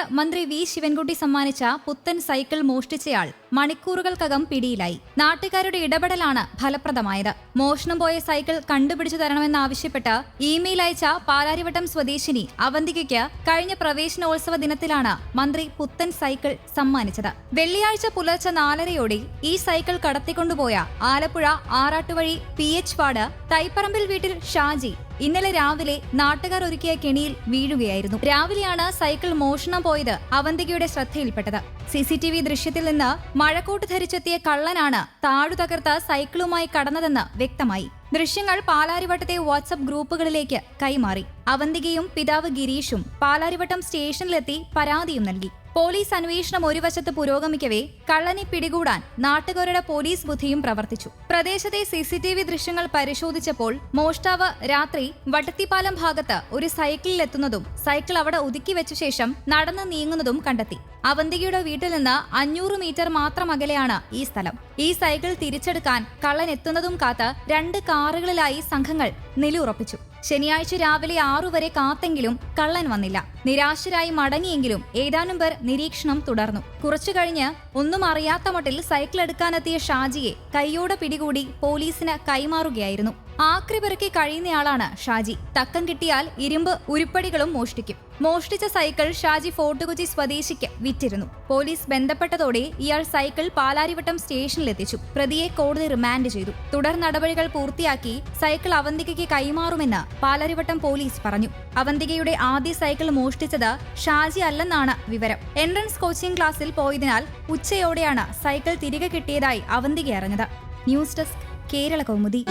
മന്ത്രി വി ശിവൻകുട്ടി സമ്മാനിച്ച പുത്തൻ സൈക്കിൾ മോഷ്ടിച്ചയാൾ മണിക്കൂറുകൾക്കകം പിടിയിലായി. നാട്ടുകാരുടെ ഇടപെടലാണ് ഫലപ്രദമായത്. മോഷണം പോയ സൈക്കിൾ കണ്ടുപിടിച്ചു തരണമെന്നാവശ്യപ്പെട്ട് ഇമെയിൽ അയച്ച പാലാരിവട്ടം സ്വദേശിനി അവന്തികയ്ക്ക് കഴിഞ്ഞ പ്രവേശനോത്സവ ദിനത്തിലാണ് മന്ത്രി പുത്തൻ സൈക്കിൾ സമ്മാനിച്ചത്. വെള്ളിയാഴ്ച പുലർച്ചെ നാലരയോടെ ഈ cycle കടത്തിക്കൊണ്ടുപോയ Alappuzha Arattuvazhi P H ward Thaiparambil വീട്ടിൽ ഷാജി ഇന്നലെ രാവിലെ നാട്ടുകാർ ഒരുക്കിയ കെണിയിൽ വീഴുകയായിരുന്നു. രാവിലെയാണ് സൈക്കിൾ മോഷണം പോയത് അവന്തികയുടെ ശ്രദ്ധയിൽപ്പെട്ടത്. സി സി ടി വി ദൃശ്യത്തിൽ നിന്ന് മഴക്കോട്ട് ധരിച്ചെത്തിയ കള്ളനാണ് താഴു തകർത്ത സൈക്കിളുമായി കടന്നതെന്ന് വ്യക്തമായി. ദൃശ്യങ്ങൾ പാലാരിവട്ടത്തെ വാട്സപ്പ് ഗ്രൂപ്പുകളിലേക്ക് കൈമാറി. അവന്തികയും പിതാവ് ഗിരീഷും പാലാരിവട്ടം സ്റ്റേഷനിലെത്തി പരാതിയും നൽകി. പോലീസ് അന്വേഷണം ഒരു വശത്ത് പുരോഗമിക്കവേ കള്ളനെ പിടികൂടാൻ നാട്ടുകാരുടെ പോലീസ് ബുദ്ധിയും പ്രവർത്തിച്ചു. പ്രദേശത്തെ സി സി ടി വി ദൃശ്യങ്ങൾ പരിശോധിച്ചപ്പോൾ മോഷ്ടാവ് രാത്രി വട്ടത്തിപ്പാലം ഭാഗത്ത് ഒരു സൈക്കിളിലെത്തുന്നതും സൈക്കിൾ അവിടെ ഒതുക്കി വെച്ച ശേഷം നടന്നു നീങ്ങുന്നതും കണ്ടെത്തി. അവന്തികയുടെ വീട്ടിൽ നിന്ന് അഞ്ഞൂറ് മീറ്റർ മാത്രം അകലെയാണ് ഈ സ്ഥലം. ഈ സൈക്കിൾ തിരിച്ചെടുക്കാൻ കള്ളൻ എത്തുന്നതും കാത്ത് രണ്ട് കാറുകളിലായി സംഘങ്ങൾ നിലയുറപ്പിച്ചു. ശനിയാഴ്ച രാവിലെ ആറു വരെ കാത്തെങ്കിലും കള്ളൻ വന്നില്ല. നിരാശരായി മടങ്ങിയെങ്കിലും ഏതാനും പേർ നിരീക്ഷണം തുടർന്നു. കുറച്ചു കഴിഞ്ഞ് ഒന്നും അറിയാത്ത മട്ടിൽ സൈക്കിൾ എടുക്കാനെത്തിയ ഷാജിയെ കൈയോടെ പിടികൂടി പോലീസിന് കൈമാറുകയായിരുന്നു. ആക്രി പെറുക്കി കഴിയുന്നയാളാണ് ഷാജി. തക്കം കിട്ടിയാൽ ഇരുമ്പ് ഉരുപ്പടികളും മോഷ്ടിക്കും. മോഷ്ടിച്ച സൈക്കിൾ ഷാജി ഫോർട്ടുകൊച്ചി സ്വദേശിക്ക് വിറ്റിരുന്നു. പോലീസ് ബന്ധപ്പെട്ടതോടെ ഇയാൾ സൈക്കിൾ പാലാരിവട്ടം സ്റ്റേഷനിലെത്തിച്ചു. പ്രതിയെ കോടതി റിമാൻഡ് ചെയ്തു. തുടർ നടപടികൾ പൂർത്തിയാക്കി സൈക്കിൾ അവന്തികയ്ക്ക് കൈമാറുമെന്ന് പാലാരിവട്ടം പോലീസ് പറഞ്ഞു. അവന്തികയുടെ ആദ്യ സൈക്കിൾ മോഷ്ടിച്ചത് ഷാജി അല്ലെന്നാണ് വിവരം. എൻട്രൻസ് കോച്ചിംഗ് ക്ലാസ്സിൽ പോയതിനാൽ ഉച്ചയോടെയാണ് സൈക്കിൾ തിരികെ കിട്ടിയതായി അവന്തിക അറിഞ്ഞത്. News desk Kerala Kaumudi.